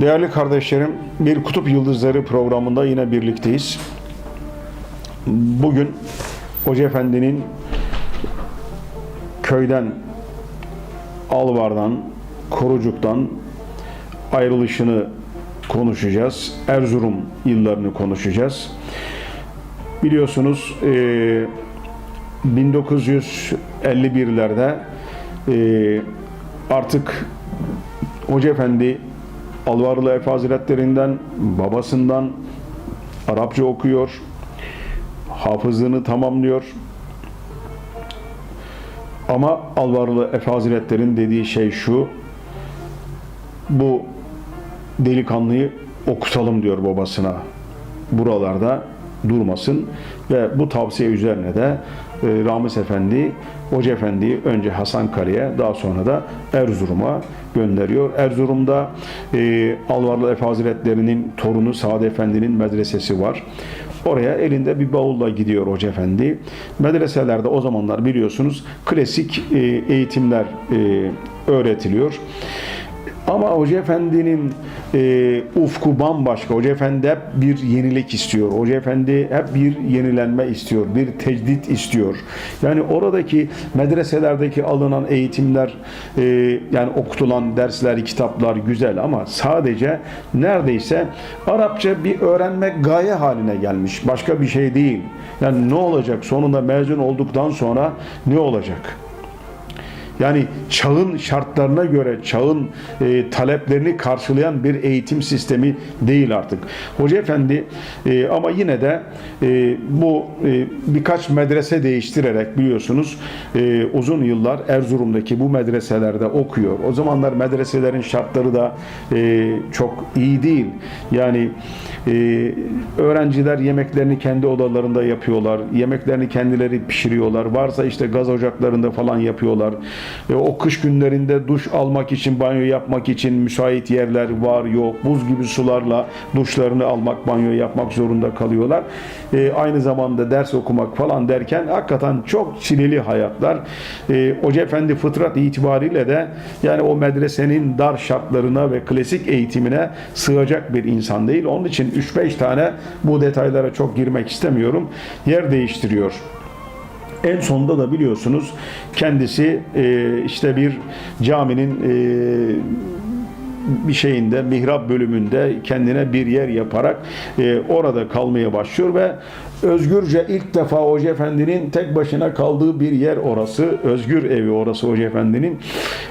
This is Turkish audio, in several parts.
Değerli kardeşlerim, bir Kutup Yıldızları programında yine birlikteyiz. Bugün Hoca Efendi'nin köyden, Alvar'dan, Korucuk'tan ayrılışını konuşacağız. Erzurum yıllarını konuşacağız. Biliyorsunuz eee 1951'lerde eee, artık Hoca Efendi Alvarlı Efe Hazretlerinden, babasından Arapça okuyor, hafızlığını tamamlıyor. Ama Alvarlı Efe Hazretleri'nin dediği şey şu, bu delikanlıyı okutalım diyor babasına. Buralarda durmasın ve bu tavsiye üzerine de e, Ramiz Efendi, Hoca Efendi'yi önce Hasankale'ye daha sonra da Erzurum'a gönderiyor. Erzurum'da e, Alvarlı Efe Hazretleri'nin torunu Sade Efendi'nin medresesi var. Oraya elinde bir bavulla gidiyor Hoca Efendi. Medreselerde o zamanlar biliyorsunuz klasik e, eğitimler e, öğretiliyor. Ama Hoca Efendi'nin e, ufku bambaşka. Hoca Efendi hep bir yenilik istiyor. Hoca Efendi hep bir yenilenme istiyor. Bir tecdit istiyor. Yani oradaki medreselerdeki alınan eğitimler e, yani okutulan dersler, kitaplar güzel ama sadece neredeyse Arapça bir öğrenmek gaye haline gelmiş. Başka bir şey değil. Yani ne olacak? Sonunda mezun olduktan sonra ne olacak? Yani çağın şartlarına göre çağın e, taleplerini karşılayan bir eğitim sistemi değil artık. Hoca Efendi e, ama yine de e, bu e, birkaç medrese değiştirerek biliyorsunuz e, uzun yıllar Erzurum'daki bu medreselerde okuyor. O zamanlar medreselerin şartları da e, çok iyi değil. Yani e, öğrenciler yemeklerini kendi odalarında yapıyorlar. Yemeklerini kendileri pişiriyorlar. Varsa işte gaz ocaklarında falan yapıyorlar. E, o kış günlerinde duş almak için, banyo yapmak için müsait yerler var yok. Buz gibi sularla duşlarını almak, banyo yapmak zorunda kalıyorlar. E, aynı zamanda ders okumak falan derken hakikaten çok çileli hayatlar. E, Hoca Efendi fıtrat itibariyle de yani o medresenin dar şartlarına ve klasik eğitimine sığacak bir insan değil. Onun için 3-5 tane bu detaylara çok girmek istemiyorum. Yer değiştiriyor. En sonunda da biliyorsunuz kendisi e, işte bir caminin e, bir şeyinde mihrap bölümünde kendine bir yer yaparak e, orada kalmaya başlıyor ve özgürce ilk defa Hoca Efendi'nin tek başına kaldığı bir yer orası. Özgür evi orası Hoca Efendi'nin.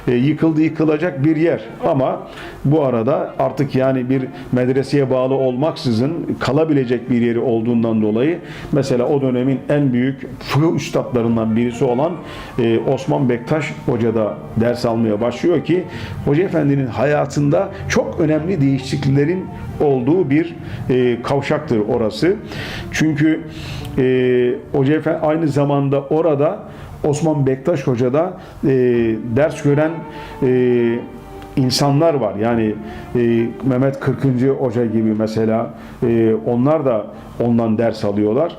E, yıkıldı yıkılacak bir yer. Ama bu arada artık yani bir medreseye bağlı olmaksızın kalabilecek bir yeri olduğundan dolayı mesela o dönemin en büyük fıkıh üstadlarından birisi olan e, Osman Bektaş Hoca da ders almaya başlıyor ki Hoca Efendi'nin hayatında çok önemli değişikliklerin olduğu bir e, kavşaktır orası. Çünkü e, Hoca Efendi aynı zamanda orada Osman Bektaş Hoca da e, ders gören e, insanlar var. Yani e, Mehmet 40. Hoca gibi mesela e, onlar da ondan ders alıyorlar.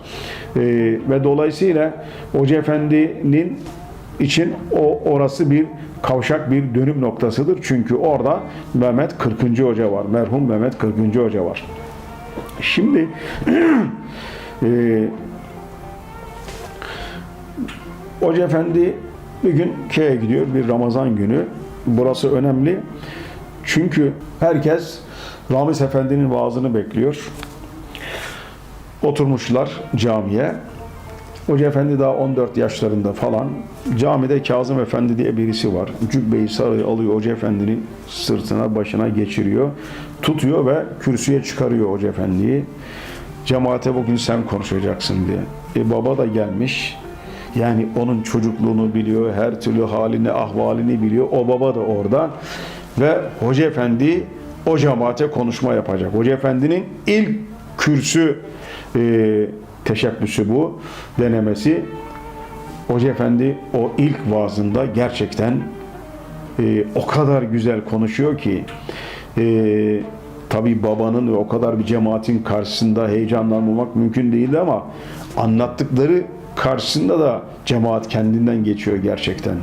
E, ve dolayısıyla Hoca Efendi'nin için o orası bir kavşak bir dönüm noktasıdır. Çünkü orada Mehmet 40. Hoca var. Merhum Mehmet 40. Hoca var. Şimdi e, Hoca Efendi bir gün köye gidiyor bir Ramazan günü. Burası önemli. Çünkü herkes Ramiz Efendi'nin vaazını bekliyor. Oturmuşlar camiye. Hoca Efendi daha 14 yaşlarında falan. Camide Kazım Efendi diye birisi var. Cübbeyi sarı alıyor Hoca Efendi'nin sırtına, başına geçiriyor. Tutuyor ve kürsüye çıkarıyor Hoca Efendi'yi. Cemaate bugün sen konuşacaksın diye. E baba da gelmiş. Yani onun çocukluğunu biliyor, her türlü halini, ahvalini biliyor. O baba da orada. Ve Hoca Efendi o cemaate konuşma yapacak. Hoca Efendi'nin ilk kürsü e, teşebbüsü bu, denemesi. Hoca Efendi o ilk vaazında gerçekten e, o kadar güzel konuşuyor ki e, tabi babanın ve o kadar bir cemaatin karşısında heyecanlanmamak mümkün değildi ama anlattıkları karşısında da cemaat kendinden geçiyor gerçekten.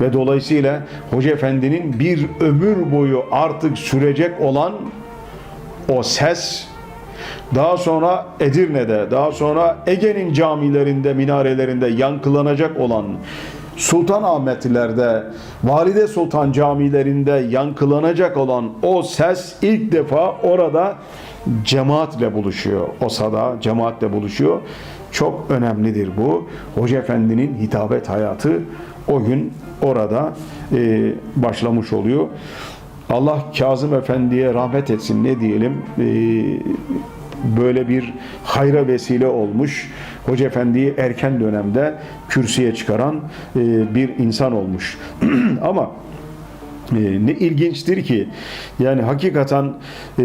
Ve dolayısıyla Hoca Efendi'nin bir ömür boyu artık sürecek olan o ses daha sonra Edirne'de, daha sonra Ege'nin camilerinde, minarelerinde yankılanacak olan Sultanahmetlerde, Valide Sultan camilerinde yankılanacak olan o ses ilk defa orada cemaatle buluşuyor. O sada cemaatle buluşuyor. Çok önemlidir bu. Hoca Efendi'nin hitabet hayatı o gün orada e, başlamış oluyor. Allah Kazım Efendi'ye rahmet etsin ne diyelim. E, böyle bir hayra vesile olmuş. Hoca Efendi'yi erken dönemde kürsüye çıkaran e, bir insan olmuş. Ama e, ne ilginçtir ki yani hakikaten e,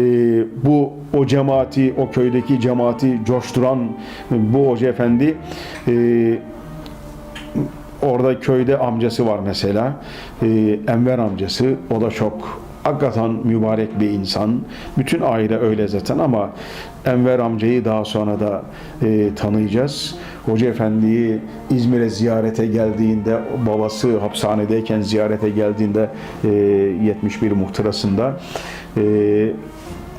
bu o cemaati o köydeki cemaati coşturan bu hoca efendi e, orada köyde amcası var mesela e, Enver amcası o da çok hakikaten mübarek bir insan bütün aile öyle zaten ama Enver amcayı daha sonra da e, tanıyacağız. Hoca Efendi'yi İzmir'e ziyarete geldiğinde, babası hapishanedeyken ziyarete geldiğinde e, 71 muhtırasında e,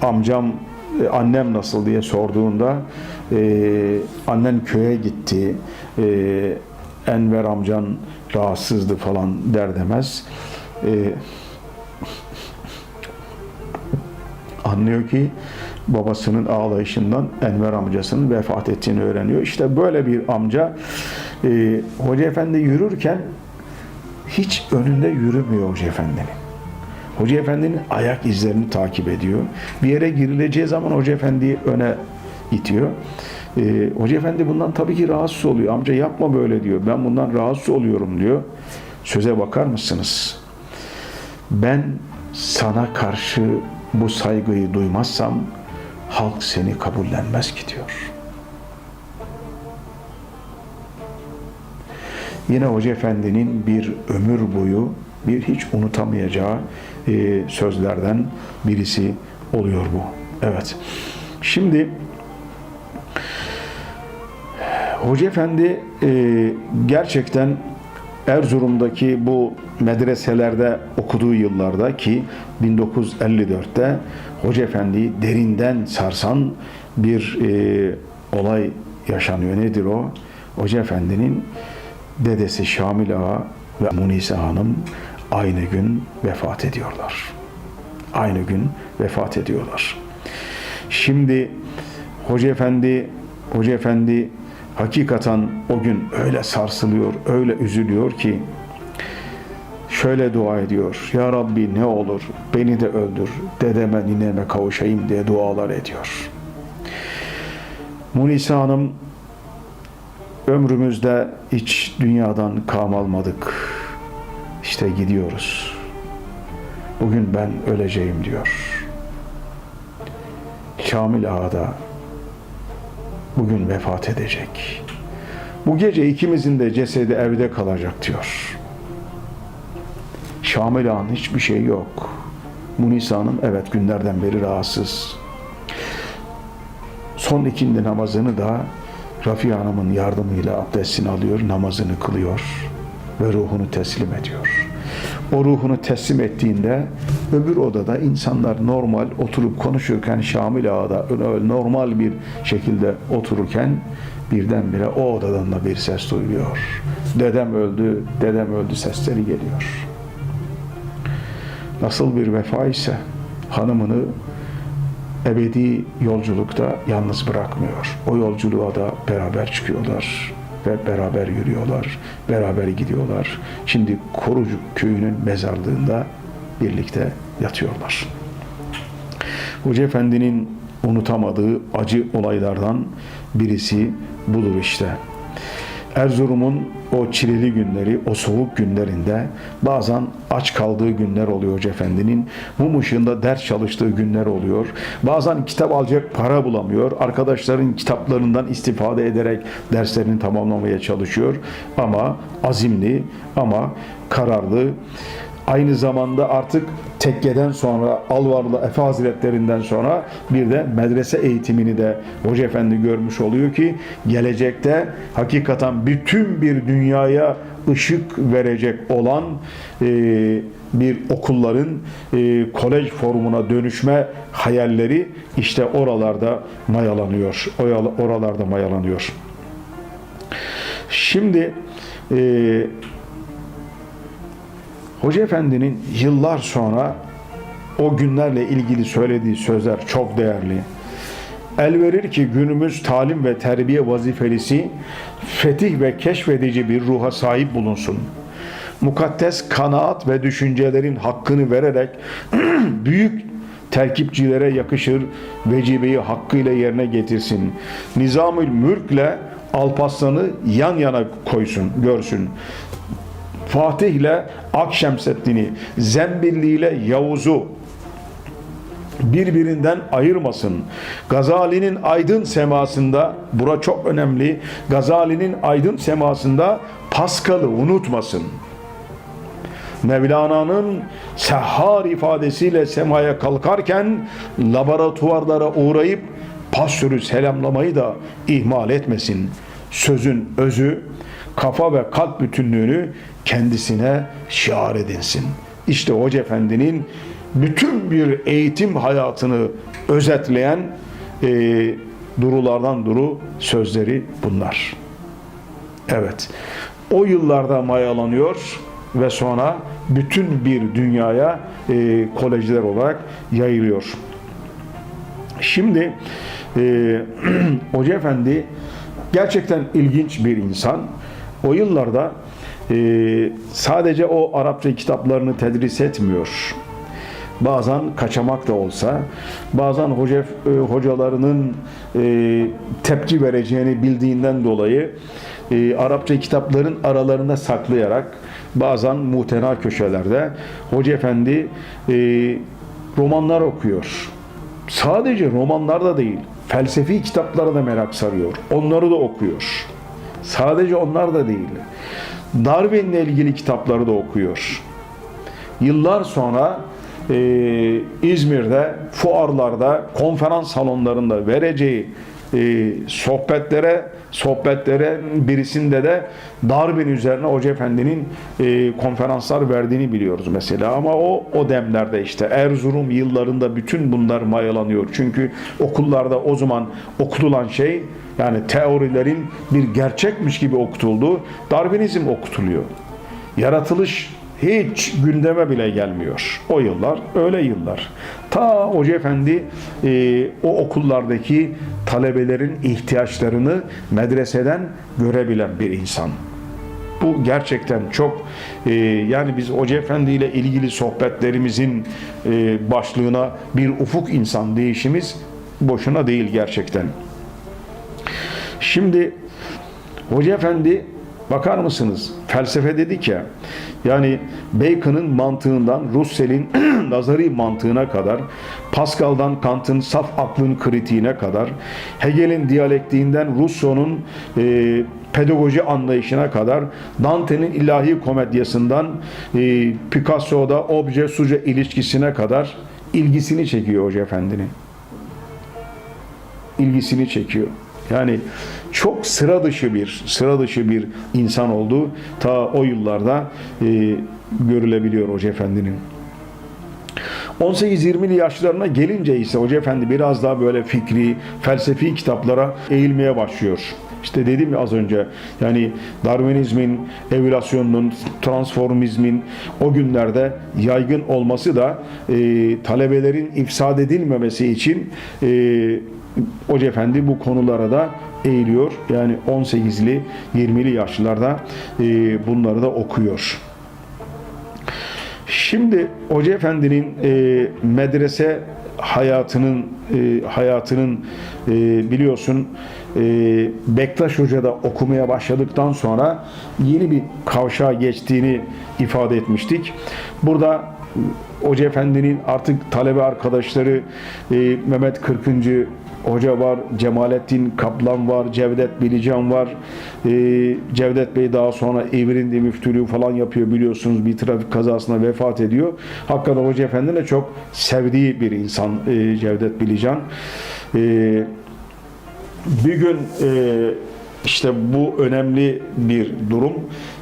amcam, e, annem nasıl diye sorduğunda e, annen köye gitti, e, Enver amcan rahatsızdı falan der demez. E, anlıyor ki babasının ağlayışından Enver amcasının vefat ettiğini öğreniyor. İşte böyle bir amca e, Hoca Efendi yürürken hiç önünde yürümüyor Hoca Efendi'nin. Hoca Efendi'nin ayak izlerini takip ediyor. Bir yere girileceği zaman Hoca Efendi'yi öne itiyor. E, Hoca Efendi bundan tabii ki rahatsız oluyor. Amca yapma böyle diyor. Ben bundan rahatsız oluyorum diyor. Söze bakar mısınız? Ben sana karşı bu saygıyı duymazsam halk seni kabullenmez ki diyor. Yine Hoca Efendi'nin bir ömür boyu bir hiç unutamayacağı e, sözlerden birisi oluyor bu. Evet. Şimdi Hoca Efendi e, gerçekten Erzurum'daki bu medreselerde okuduğu yıllarda ki 1954'te Hoca Efendi'yi derinden sarsan bir e, olay yaşanıyor. Nedir o? Hoca Efendi'nin dedesi Şamil Ağa ve Munise Hanım aynı gün vefat ediyorlar. Aynı gün vefat ediyorlar. Şimdi Hoca Efendi Hoca Efendi hakikaten o gün öyle sarsılıyor, öyle üzülüyor ki şöyle dua ediyor. Ya Rabbi ne olur beni de öldür, dedeme nineme kavuşayım diye dualar ediyor. Munise Hanım ömrümüzde hiç dünyadan kam almadık. İşte gidiyoruz. Bugün ben öleceğim diyor. Şamil Ağa da bugün vefat edecek. Bu gece ikimizin de cesedi evde kalacak diyor. Şamil Ağa'nın hiçbir şey yok. Munisa Hanım evet günlerden beri rahatsız. Son ikindi namazını da Rafi Hanım'ın yardımıyla abdestini alıyor, namazını kılıyor ve ruhunu teslim ediyor. O ruhunu teslim ettiğinde öbür odada insanlar normal oturup konuşurken Şamil Ağa'da normal bir şekilde otururken birdenbire o odadan da bir ses duyuluyor. Dedem öldü, dedem öldü sesleri geliyor. Nasıl bir vefa ise hanımını ebedi yolculukta yalnız bırakmıyor. O yolculuğa da beraber çıkıyorlar ve beraber yürüyorlar, beraber gidiyorlar. Şimdi Korucuk köyünün mezarlığında birlikte yatıyorlar. Hoca Efendi'nin unutamadığı acı olaylardan birisi budur işte. Erzurum'un o çileli günleri, o soğuk günlerinde bazen aç kaldığı günler oluyor Hoca Efendi'nin. Mum ışığında ders çalıştığı günler oluyor. Bazen kitap alacak para bulamıyor. Arkadaşların kitaplarından istifade ederek derslerini tamamlamaya çalışıyor. Ama azimli, ama kararlı, aynı zamanda artık tekkeden sonra Alvarlı Efe Hazretlerinden sonra bir de medrese eğitimini de Hoca Efendi görmüş oluyor ki gelecekte hakikaten bütün bir dünyaya ışık verecek olan e, bir okulların e, kolej formuna dönüşme hayalleri işte oralarda mayalanıyor. Oralarda mayalanıyor. Şimdi e, Hoca Efendi'nin yıllar sonra o günlerle ilgili söylediği sözler çok değerli. El verir ki günümüz talim ve terbiye vazifelisi fetih ve keşfedici bir ruha sahip bulunsun. Mukaddes kanaat ve düşüncelerin hakkını vererek büyük terkipçilere yakışır vecibeyi hakkıyla yerine getirsin. Nizamül mülkle Alparslan'ı yan yana koysun, görsün. Fatih ile Akşemseddin'i, Zembilli ile Yavuz'u birbirinden ayırmasın. Gazali'nin aydın semasında, bura çok önemli, Gazali'nin aydın semasında Paskal'ı unutmasın. Mevlana'nın sehhar ifadesiyle semaya kalkarken laboratuvarlara uğrayıp pastörü selamlamayı da ihmal etmesin. Sözün özü, kafa ve kalp bütünlüğünü kendisine şiar edinsin. İşte Hoca Efendi'nin bütün bir eğitim hayatını özetleyen e, durulardan duru sözleri bunlar. Evet. O yıllarda mayalanıyor ve sonra bütün bir dünyaya e, kolejler olarak yayılıyor. Şimdi e, Hoca Efendi gerçekten ilginç bir insan. O yıllarda e, sadece o Arapça kitaplarını tedris etmiyor. Bazen kaçamak da olsa, bazen hoca e, hocalarının e, tepki vereceğini bildiğinden dolayı e, Arapça kitapların aralarında saklayarak bazen muhtena köşelerde Hoca Efendi e, romanlar okuyor. Sadece romanlar da değil, felsefi kitaplara da merak sarıyor. Onları da okuyor. Sadece onlar da değil. Darwin'le ilgili kitapları da okuyor. Yıllar sonra e, İzmir'de, fuarlarda, konferans salonlarında vereceği e, sohbetlere sohbetlere birisinde de Darwin üzerine Hoca Efendi'nin e, konferanslar verdiğini biliyoruz mesela ama o o demlerde işte Erzurum yıllarında bütün bunlar mayalanıyor. Çünkü okullarda o zaman okutulan şey yani teorilerin bir gerçekmiş gibi okutuldu. Darwinizm okutuluyor. Yaratılış hiç gündeme bile gelmiyor. O yıllar öyle yıllar. Ta Hoca Efendi e, o okullardaki talebelerin ihtiyaçlarını medreseden görebilen bir insan. Bu gerçekten çok e, yani biz Hoca Efendi ile ilgili sohbetlerimizin e, başlığına bir ufuk insan değişimiz boşuna değil gerçekten. Şimdi Hoca Efendi bakar mısınız? Felsefe dedik ya. Yani Bacon'ın mantığından Russell'in nazari mantığına kadar, Pascal'dan Kant'ın saf aklın kritiğine kadar, Hegel'in diyalektiğinden Rousseau'nun e, pedagoji anlayışına kadar, Dante'nin ilahi komedyasından e, Picasso'da obje suce ilişkisine kadar ilgisini çekiyor Hoca Efendi'nin. İlgisini çekiyor. Yani çok sıra dışı bir sıra dışı bir insan oldu. Ta o yıllarda e, görülebiliyor Hoca Efendi'nin. 18-20'li yaşlarına gelince ise Hoca Efendi biraz daha böyle fikri, felsefi kitaplara eğilmeye başlıyor. İşte dedim ya az önce yani Darwinizmin, evolasyonun, transformizmin o günlerde yaygın olması da e, talebelerin ifsad edilmemesi için e, Hoca Efendi bu konulara da eğiliyor. Yani 18'li 20'li yaşlarda e, bunları da okuyor. Şimdi Hoca Efendi'nin e, medrese hayatının e, hayatının e, biliyorsun e, Bektaş Hoca'da okumaya başladıktan sonra yeni bir kavşağa geçtiğini ifade etmiştik. Burada Hoca Efendi'nin artık talebe arkadaşları e, Mehmet Kırkıncı Hoca var, Cemalettin Kaplan var, Cevdet Bilican var. E, Cevdet Bey daha sonra Evrindi müftülüğü falan yapıyor biliyorsunuz. Bir trafik kazasında vefat ediyor. Hakikaten Hoca Efendi'nin de çok sevdiği bir insan e, Cevdet Bilican. E, bir gün e, işte bu önemli bir durum.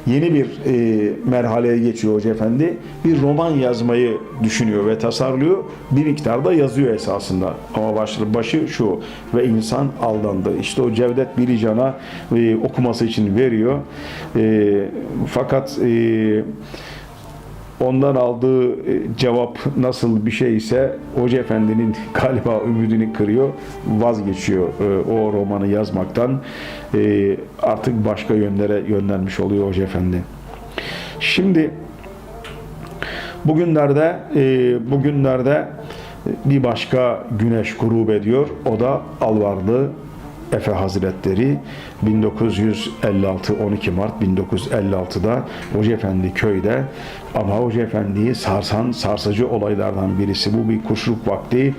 Yeni bir e, merhaleye geçiyor Hoca Efendi. Bir roman yazmayı düşünüyor ve tasarlıyor. Bir miktarda yazıyor esasında. Ama başı, başı şu ve insan aldandı. İşte o Cevdet Bilican'a e, okuması için veriyor. E, fakat e, ondan aldığı e, cevap nasıl bir şey ise Hoca Efendi'nin galiba ümidini kırıyor, vazgeçiyor e, o romanı yazmaktan. E, Artık başka yönlere yönlenmiş oluyor Hoca Efendi. Şimdi bugünlerde bugünlerde bir başka güneş grup ediyor. O da Alvarlı Efe Hazretleri 1956 12 Mart 1956'da Hoca Efendi köyde ama Hoca Efendi'yi sarsan sarsıcı olaylardan birisi bu bir kuşluk vakti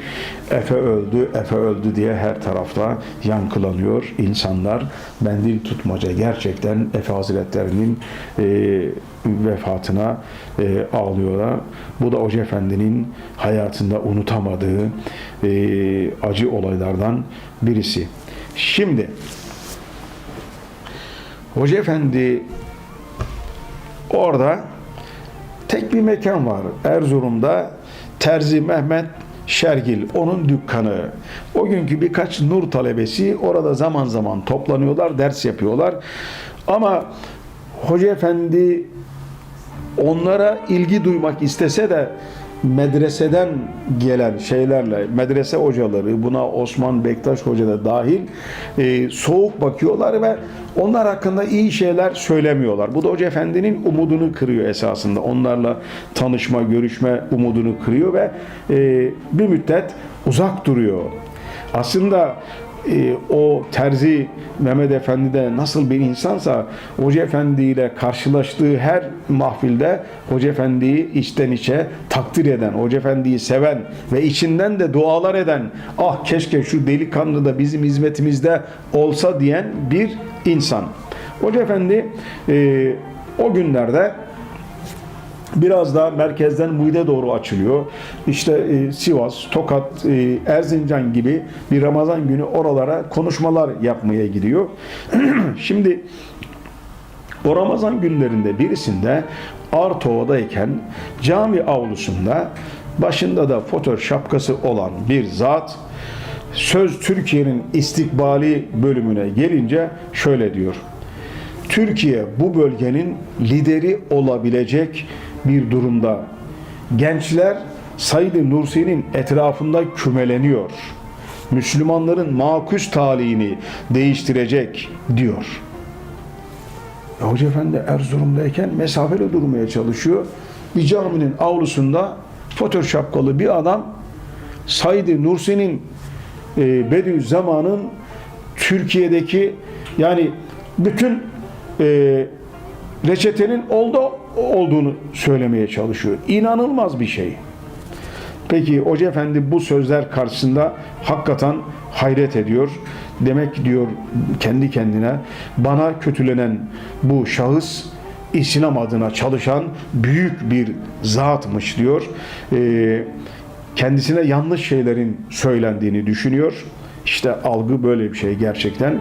Efe öldü Efe öldü diye her tarafta yankılanıyor insanlar mendil tutmaca gerçekten Efe Hazretlerinin e, vefatına e, ağlıyorlar. Bu da Hoca Efendi'nin hayatında unutamadığı e, acı olaylardan birisi. Şimdi Hoca Efendi orada tek bir mekan var. Erzurum'da Terzi Mehmet Şergil, onun dükkanı. O günkü birkaç nur talebesi orada zaman zaman toplanıyorlar, ders yapıyorlar. Ama Hoca Efendi onlara ilgi duymak istese de medreseden gelen şeylerle, medrese hocaları, buna Osman Bektaş Hoca da dahil e, soğuk bakıyorlar ve onlar hakkında iyi şeyler söylemiyorlar. Bu da Hoca Efendi'nin umudunu kırıyor esasında. Onlarla tanışma, görüşme umudunu kırıyor ve e, bir müddet uzak duruyor. Aslında e, o terzi Mehmet Efendi de nasıl bir insansa Hoca Efendi ile karşılaştığı her mahfilde Hoca Efendi'yi içten içe takdir eden, Hoca Efendi'yi seven ve içinden de dualar eden ah keşke şu delikanlı da bizim hizmetimizde olsa diyen bir insan. Hoca Efendi e, o günlerde biraz daha merkezden Muğde doğru açılıyor. İşte e, Sivas, Tokat, e, Erzincan gibi bir Ramazan günü oralara konuşmalar yapmaya gidiyor. Şimdi o Ramazan günlerinde birisinde Artova'dayken cami avlusunda başında da fotoğraf şapkası olan bir zat Söz Türkiye'nin istikbali bölümüne gelince şöyle diyor. Türkiye bu bölgenin lideri olabilecek bir durumda. Gençler Said Nursi'nin etrafında kümeleniyor. Müslümanların makus talihini değiştirecek diyor. Ya Hoca Efendi Erzurum'dayken mesafeli durmaya çalışıyor. Bir caminin avlusunda fotoğraf şapkalı bir adam Said Nursi'nin e, Bediüzzaman'ın Türkiye'deki yani bütün e, reçetenin oldu olduğunu söylemeye çalışıyor. İnanılmaz bir şey. Peki Hoca Efendi bu sözler karşısında hakikaten hayret ediyor. Demek diyor kendi kendine bana kötülenen bu şahıs İslam adına çalışan büyük bir zatmış diyor. Ee, kendisine yanlış şeylerin söylendiğini düşünüyor. İşte algı böyle bir şey gerçekten.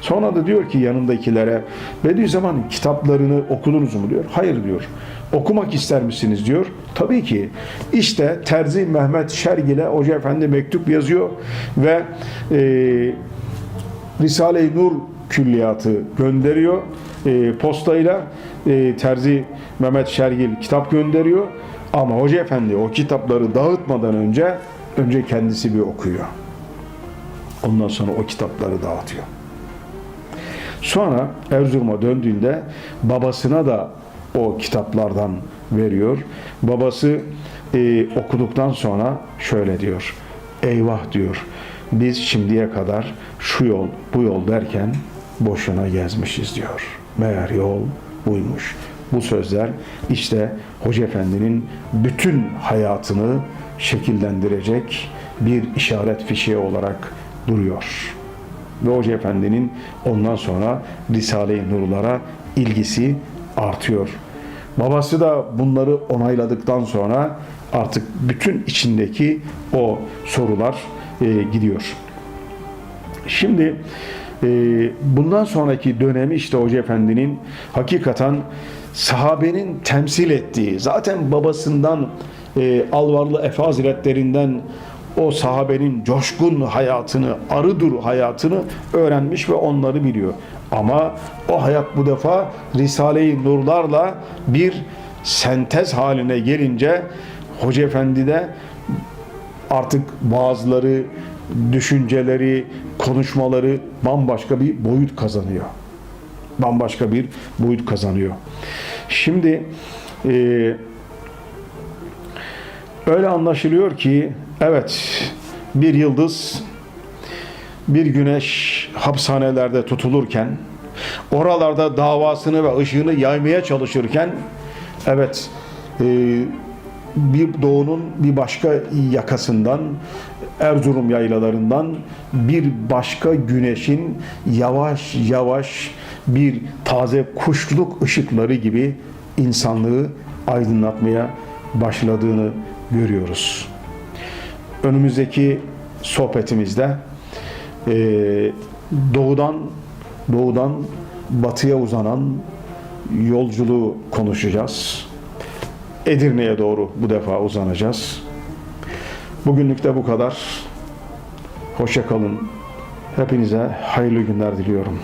Sonra da diyor ki yanındakilere Bediüzzaman kitaplarını okudunuz mu diyor. Hayır diyor. Okumak ister misiniz diyor. Tabii ki. İşte Terzi Mehmet Şergil'e Hoca Efendi mektup yazıyor ve e, Risale-i Nur külliyatı gönderiyor e, postayla. E, Terzi Mehmet Şergil kitap gönderiyor. Ama Hoca Efendi o kitapları dağıtmadan önce önce kendisi bir okuyor. Ondan sonra o kitapları dağıtıyor. Sonra Erzurum'a döndüğünde babasına da o kitaplardan veriyor. Babası e, okuduktan sonra şöyle diyor. Eyvah diyor. Biz şimdiye kadar şu yol, bu yol derken boşuna gezmişiz diyor. Meğer yol buymuş. bu sözler işte Hoca Efendi'nin bütün hayatını şekillendirecek bir işaret fişeği olarak duruyor. Ve Hoca Efendi'nin ondan sonra Risale-i Nurlara ilgisi artıyor. Babası da bunları onayladıktan sonra artık bütün içindeki o sorular e, gidiyor. Şimdi e, bundan sonraki dönemi işte Hoca Efendi'nin hakikaten sahabenin temsil ettiği, zaten babasından e, Alvarlı Efe Hazretlerinden o sahabenin coşkun hayatını, arıdur hayatını öğrenmiş ve onları biliyor. Ama o hayat bu defa Risale-i Nurlarla bir sentez haline gelince Hoca Efendi de artık bazıları düşünceleri, konuşmaları bambaşka bir boyut kazanıyor. Bambaşka bir boyut kazanıyor. Şimdi e, öyle anlaşılıyor ki evet bir yıldız bir güneş hapishanelerde tutulurken oralarda davasını ve ışığını yaymaya çalışırken evet e, bir doğunun bir başka yakasından Erzurum yaylalarından bir başka güneşin yavaş yavaş bir taze kuşluk ışıkları gibi insanlığı aydınlatmaya başladığını görüyoruz. Önümüzdeki sohbetimizde e, doğudan doğudan batıya uzanan yolculuğu konuşacağız. Edirne'ye doğru bu defa uzanacağız. Bugünlük de bu kadar. Hoşça kalın. Hepinize hayırlı günler diliyorum.